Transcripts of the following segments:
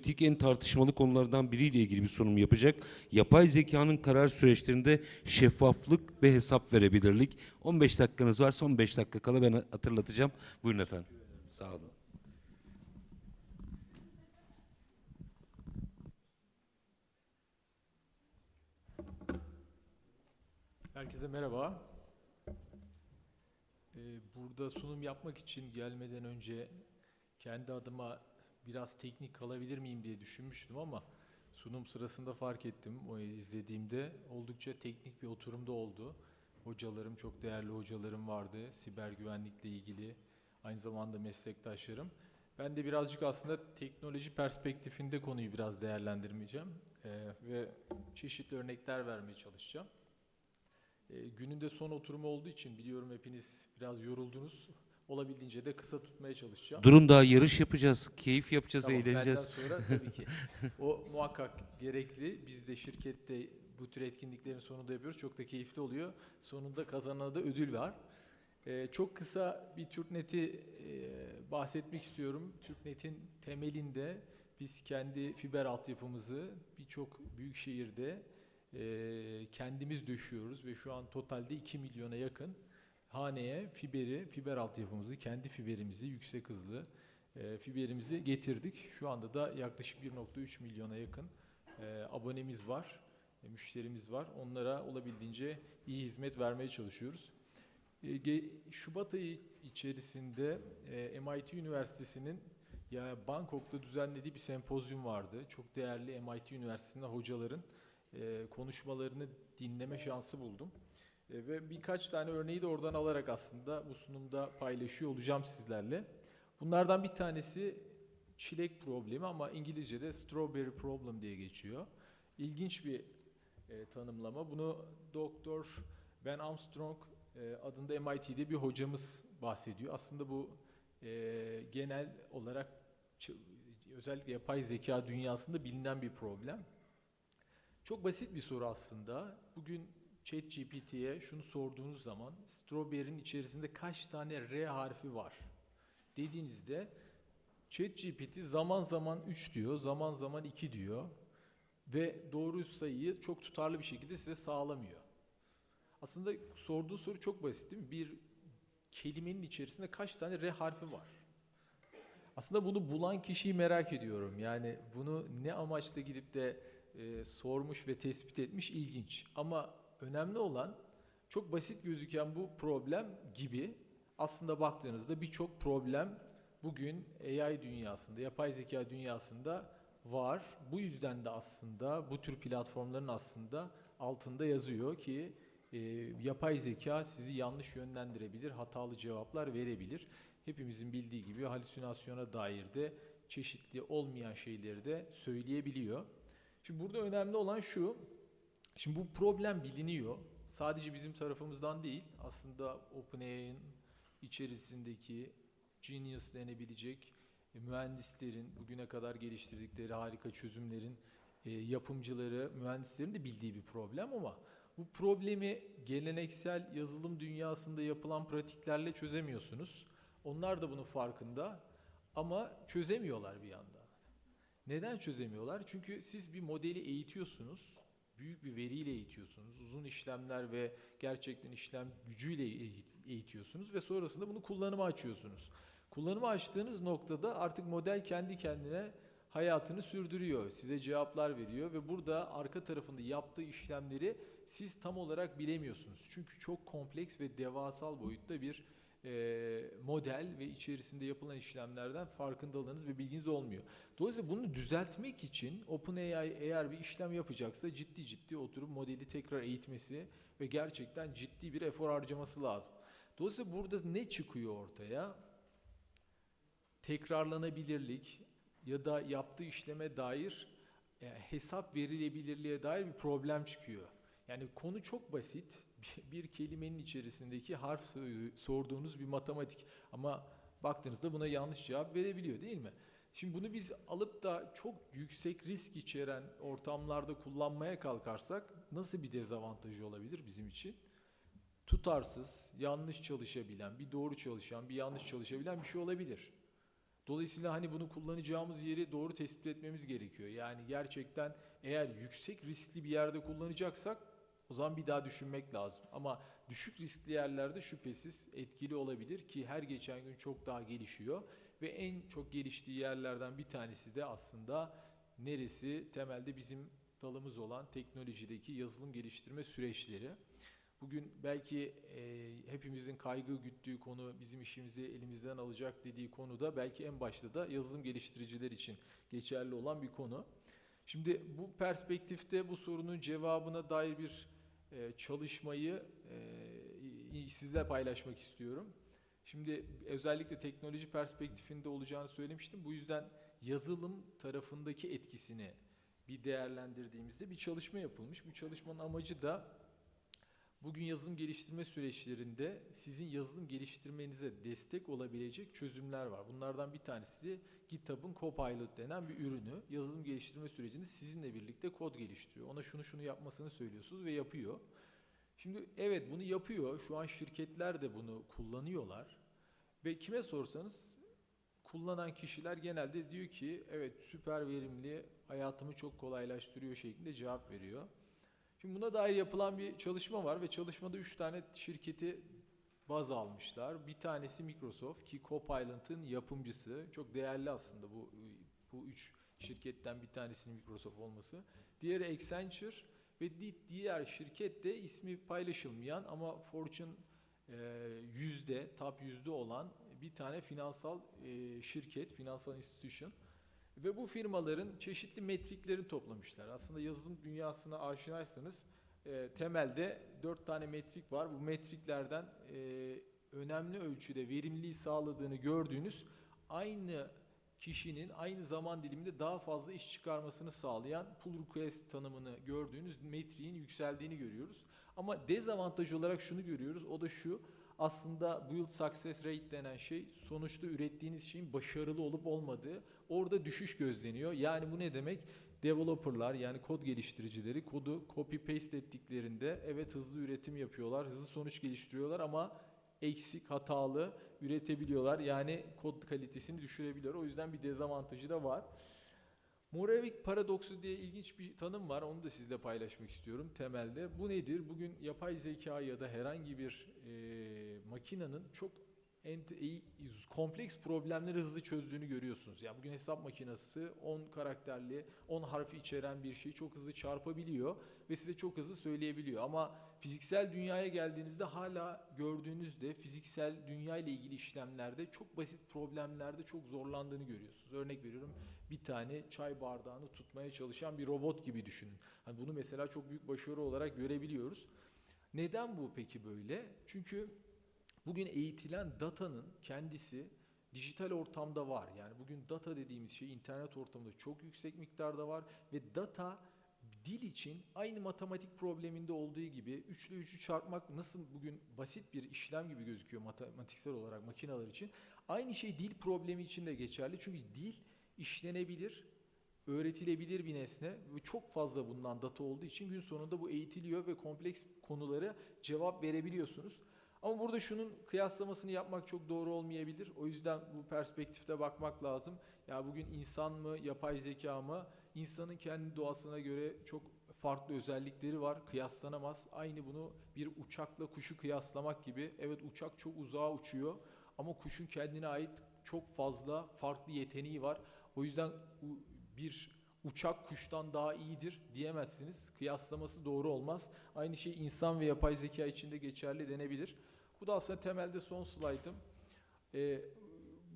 kritik, en tartışmalı konulardan biriyle ilgili bir sunum yapacak. Yapay zekanın karar süreçlerinde şeffaflık ve hesap verebilirlik. 15 dakikanız var. Son 5 dakika kala ben hatırlatacağım. Buyurun efendim. Sağ olun. Herkese merhaba. Ee, Burada sunum yapmak için gelmeden önce kendi adıma biraz teknik kalabilir miyim diye düşünmüştüm ama sunum sırasında fark ettim. O izlediğimde oldukça teknik bir oturumda oldu. Hocalarım, çok değerli hocalarım vardı. Siber güvenlikle ilgili, aynı zamanda meslektaşlarım. Ben de birazcık aslında teknoloji perspektifinde konuyu biraz değerlendirmeyeceğim. Ee, ve çeşitli örnekler vermeye çalışacağım. E, günün son oturumu olduğu için biliyorum hepiniz biraz yoruldunuz. Olabildiğince de kısa tutmaya çalışacağım. Durun daha yarış yapacağız. Keyif yapacağız, Tamam, eğleneceğiz. Benden sonra tabii ki. O muhakkak gerekli. Biz de şirkette bu tür etkinliklerin sonunda yapıyoruz. Çok da keyifli oluyor. Sonunda kazanana da ödül var. E, çok kısa bir TürkNet'i e, bahsetmek istiyorum. TürkNet'in temelinde biz kendi fiber altyapımızı birçok büyük şehirde e, kendimiz döşüyoruz ve şu an totalde 2 milyona yakın haneye fiberi, fiber altyapımızı, kendi fiberimizi, yüksek hızlı e, fiberimizi getirdik. Şu anda da yaklaşık 1.3 milyona yakın e, abonemiz var, e, müşterimiz var. Onlara olabildiğince iyi hizmet vermeye çalışıyoruz. E, Şubat ayı içerisinde e, MIT Üniversitesi'nin ya Bangkok'ta düzenlediği bir sempozyum vardı. Çok değerli MIT Üniversitesi'nde hocaların e, konuşmalarını dinleme şansı buldum. E, ve birkaç tane örneği de oradan alarak aslında bu sunumda paylaşıyor olacağım sizlerle. Bunlardan bir tanesi çilek problemi ama İngilizce'de strawberry problem diye geçiyor. İlginç bir e, tanımlama. Bunu Doktor Ben Armstrong e, adında MIT'de bir hocamız bahsediyor. Aslında bu e, genel olarak özellikle yapay zeka dünyasında bilinen bir problem. Çok basit bir soru aslında. Bugün ChatGPT'ye şunu sorduğunuz zaman strawberry'nin içerisinde kaç tane R harfi var dediğinizde ChatGPT zaman zaman 3 diyor, zaman zaman 2 diyor ve doğru sayıyı çok tutarlı bir şekilde size sağlamıyor. Aslında sorduğu soru çok basit değil mi? Bir kelimenin içerisinde kaç tane R harfi var? Aslında bunu bulan kişiyi merak ediyorum. Yani bunu ne amaçla gidip de e, sormuş ve tespit etmiş ilginç. Ama önemli olan çok basit gözüken bu problem gibi aslında baktığınızda birçok problem bugün AI dünyasında, yapay zeka dünyasında var. Bu yüzden de aslında bu tür platformların aslında altında yazıyor ki e, yapay zeka sizi yanlış yönlendirebilir, hatalı cevaplar verebilir. Hepimizin bildiği gibi halüsinasyona dair de çeşitli olmayan şeyleri de söyleyebiliyor. Şimdi burada önemli olan şu, şimdi bu problem biliniyor. Sadece bizim tarafımızdan değil, aslında OpenAI'nin içerisindeki genius denebilecek e, mühendislerin, bugüne kadar geliştirdikleri harika çözümlerin e, yapımcıları, mühendislerin de bildiği bir problem ama bu problemi geleneksel yazılım dünyasında yapılan pratiklerle çözemiyorsunuz. Onlar da bunun farkında ama çözemiyorlar bir yandan. Neden çözemiyorlar? Çünkü siz bir modeli eğitiyorsunuz, büyük bir veriyle eğitiyorsunuz, uzun işlemler ve gerçekten işlem gücüyle eğit- eğitiyorsunuz ve sonrasında bunu kullanıma açıyorsunuz. Kullanıma açtığınız noktada artık model kendi kendine hayatını sürdürüyor, size cevaplar veriyor ve burada arka tarafında yaptığı işlemleri siz tam olarak bilemiyorsunuz. Çünkü çok kompleks ve devasal boyutta bir e, model ve içerisinde yapılan işlemlerden farkındalığınız ve bilginiz olmuyor. Dolayısıyla bunu düzeltmek için OpenAI eğer bir işlem yapacaksa ciddi ciddi oturup modeli tekrar eğitmesi ve gerçekten ciddi bir efor harcaması lazım. Dolayısıyla burada ne çıkıyor ortaya? Tekrarlanabilirlik ya da yaptığı işleme dair e, hesap verilebilirliğe dair bir problem çıkıyor. Yani konu çok basit. Bir, kelimenin içerisindeki harf sorduğunuz bir matematik ama baktığınızda buna yanlış cevap verebiliyor değil mi? Şimdi bunu biz alıp da çok yüksek risk içeren ortamlarda kullanmaya kalkarsak nasıl bir dezavantajı olabilir bizim için? Tutarsız, yanlış çalışabilen, bir doğru çalışan, bir yanlış çalışabilen bir şey olabilir. Dolayısıyla hani bunu kullanacağımız yeri doğru tespit etmemiz gerekiyor. Yani gerçekten eğer yüksek riskli bir yerde kullanacaksak o zaman bir daha düşünmek lazım. Ama düşük riskli yerlerde şüphesiz etkili olabilir ki her geçen gün çok daha gelişiyor ve en çok geliştiği yerlerden bir tanesi de aslında neresi temelde bizim dalımız olan teknolojideki yazılım geliştirme süreçleri. Bugün belki e, hepimizin kaygı güttüğü konu bizim işimizi elimizden alacak dediği konuda belki en başta da yazılım geliştiriciler için geçerli olan bir konu. Şimdi bu perspektifte bu sorunun cevabına dair bir e, çalışmayı e, sizle paylaşmak istiyorum. Şimdi özellikle teknoloji perspektifinde olacağını söylemiştim. Bu yüzden yazılım tarafındaki etkisini bir değerlendirdiğimizde bir çalışma yapılmış. Bu çalışmanın amacı da bugün yazılım geliştirme süreçlerinde sizin yazılım geliştirmenize destek olabilecek çözümler var. Bunlardan bir tanesi GitHub'ın Copilot denen bir ürünü. Yazılım geliştirme sürecinde sizinle birlikte kod geliştiriyor. Ona şunu şunu yapmasını söylüyorsunuz ve yapıyor. Şimdi evet bunu yapıyor. Şu an şirketler de bunu kullanıyorlar. Ve kime sorsanız kullanan kişiler genelde diyor ki evet süper verimli, hayatımı çok kolaylaştırıyor şeklinde cevap veriyor. Şimdi buna dair yapılan bir çalışma var ve çalışmada 3 tane şirketi baz almışlar. Bir tanesi Microsoft ki Copilot'ın yapımcısı. Çok değerli aslında bu bu üç şirketten bir tanesinin Microsoft olması. Diğeri Accenture ve di- diğer şirket de ismi paylaşılmayan ama Fortune e, yüzde, top yüzde olan bir tane finansal e, şirket, finansal institution. Ve bu firmaların çeşitli metriklerini toplamışlar. Aslında yazılım dünyasına aşinaysanız e, temelde dört tane metrik var. Bu metriklerden e, önemli ölçüde verimliliği sağladığını gördüğünüz aynı kişinin aynı zaman diliminde daha fazla iş çıkarmasını sağlayan pull request tanımını gördüğünüz metriğin yükseldiğini görüyoruz. Ama dezavantaj olarak şunu görüyoruz. O da şu. Aslında build success rate denen şey sonuçta ürettiğiniz şeyin başarılı olup olmadığı orada düşüş gözleniyor. Yani bu ne demek? Developerlar yani kod geliştiricileri kodu copy paste ettiklerinde evet hızlı üretim yapıyorlar, hızlı sonuç geliştiriyorlar ama eksik, hatalı üretebiliyorlar. Yani kod kalitesini düşürebiliyor. O yüzden bir dezavantajı da var. Moravik paradoksu diye ilginç bir tanım var. Onu da sizle paylaşmak istiyorum temelde. Bu nedir? Bugün yapay zeka ya da herhangi bir e, makinenin çok kompleks problemleri hızlı çözdüğünü görüyorsunuz. Yani bugün hesap makinesi 10 karakterli, 10 harfi içeren bir şeyi çok hızlı çarpabiliyor ve size çok hızlı söyleyebiliyor. Ama fiziksel dünyaya geldiğinizde hala gördüğünüzde fiziksel dünya ile ilgili işlemlerde çok basit problemlerde çok zorlandığını görüyorsunuz. Örnek veriyorum bir tane çay bardağını tutmaya çalışan bir robot gibi düşünün. Hani bunu mesela çok büyük başarı olarak görebiliyoruz. Neden bu peki böyle? Çünkü bugün eğitilen datanın kendisi dijital ortamda var. Yani bugün data dediğimiz şey internet ortamında çok yüksek miktarda var ve data dil için aynı matematik probleminde olduğu gibi 3 ile 3'ü çarpmak nasıl bugün basit bir işlem gibi gözüküyor matematiksel olarak makineler için. Aynı şey dil problemi için de geçerli. Çünkü dil işlenebilir, öğretilebilir bir nesne ve çok fazla bundan data olduğu için gün sonunda bu eğitiliyor ve kompleks konulara cevap verebiliyorsunuz. Ama burada şunun kıyaslamasını yapmak çok doğru olmayabilir. O yüzden bu perspektifte bakmak lazım. Ya bugün insan mı, yapay zeka mı? İnsanın kendi doğasına göre çok farklı özellikleri var. Kıyaslanamaz. Aynı bunu bir uçakla kuşu kıyaslamak gibi. Evet uçak çok uzağa uçuyor ama kuşun kendine ait çok fazla farklı yeteneği var. O yüzden bir uçak kuştan daha iyidir diyemezsiniz. Kıyaslaması doğru olmaz. Aynı şey insan ve yapay zeka için de geçerli denebilir. Bu da aslında temelde son slaytım. Ee,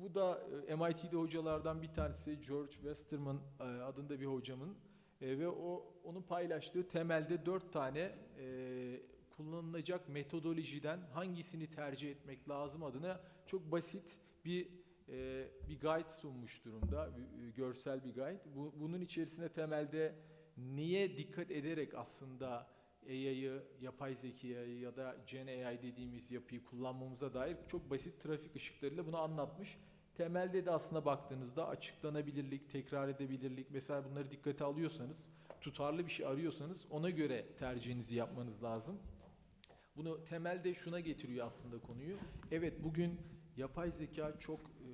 bu da e, MIT'de hocalardan bir tanesi George Westerman e, adında bir hocamın e, ve o onun paylaştığı temelde dört tane e, kullanılacak metodolojiden hangisini tercih etmek lazım adına çok basit bir e, bir guide sunmuş durumda, bir, e, görsel bir guide. Bu, bunun içerisine temelde niye dikkat ederek aslında AI'yı, yapay zekayı ya da Gen AI dediğimiz yapıyı kullanmamıza dair çok basit trafik ışıklarıyla bunu anlatmış. Temelde de aslında baktığınızda açıklanabilirlik, tekrar edebilirlik mesela bunları dikkate alıyorsanız, tutarlı bir şey arıyorsanız ona göre tercihinizi yapmanız lazım. Bunu temelde şuna getiriyor aslında konuyu. Evet bugün yapay zeka çok e,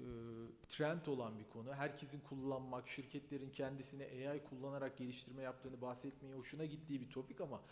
trend olan bir konu. Herkesin kullanmak, şirketlerin kendisine AI kullanarak geliştirme yaptığını bahsetmeye hoşuna gittiği bir topik ama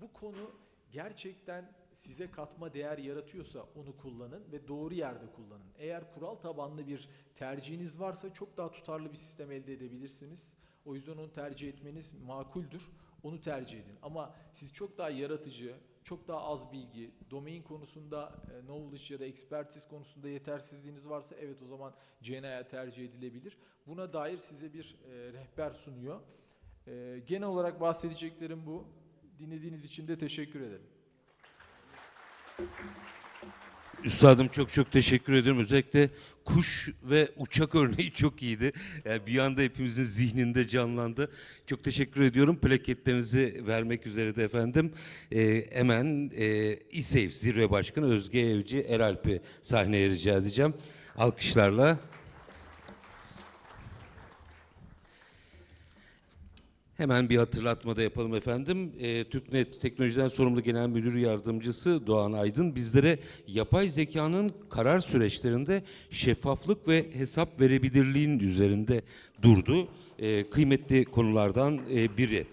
bu konu gerçekten size katma değer yaratıyorsa onu kullanın ve doğru yerde kullanın. Eğer kural tabanlı bir tercihiniz varsa çok daha tutarlı bir sistem elde edebilirsiniz. O yüzden onu tercih etmeniz makuldür. Onu tercih edin. Ama siz çok daha yaratıcı, çok daha az bilgi, domain konusunda e, knowledge ya da expertise konusunda yetersizliğiniz varsa evet o zaman GNI tercih edilebilir. Buna dair size bir e, rehber sunuyor. E, genel olarak bahsedeceklerim bu. Dinlediğiniz için de teşekkür ederim. Üstadım çok çok teşekkür ederim. Özellikle kuş ve uçak örneği çok iyiydi. Yani bir anda hepimizin zihninde canlandı. Çok teşekkür ediyorum. Plaketlerinizi vermek üzere de efendim. Ee, hemen e, İSEF Zirve Başkanı Özge Evci Eralp'i sahneye rica edeceğim. Alkışlarla. Hemen bir hatırlatma da yapalım efendim. Ee, TürkNet Teknolojiden Sorumlu Genel Müdür Yardımcısı Doğan Aydın bizlere yapay zekanın karar süreçlerinde şeffaflık ve hesap verebilirliğin üzerinde durdu. Ee, kıymetli konulardan e, biri.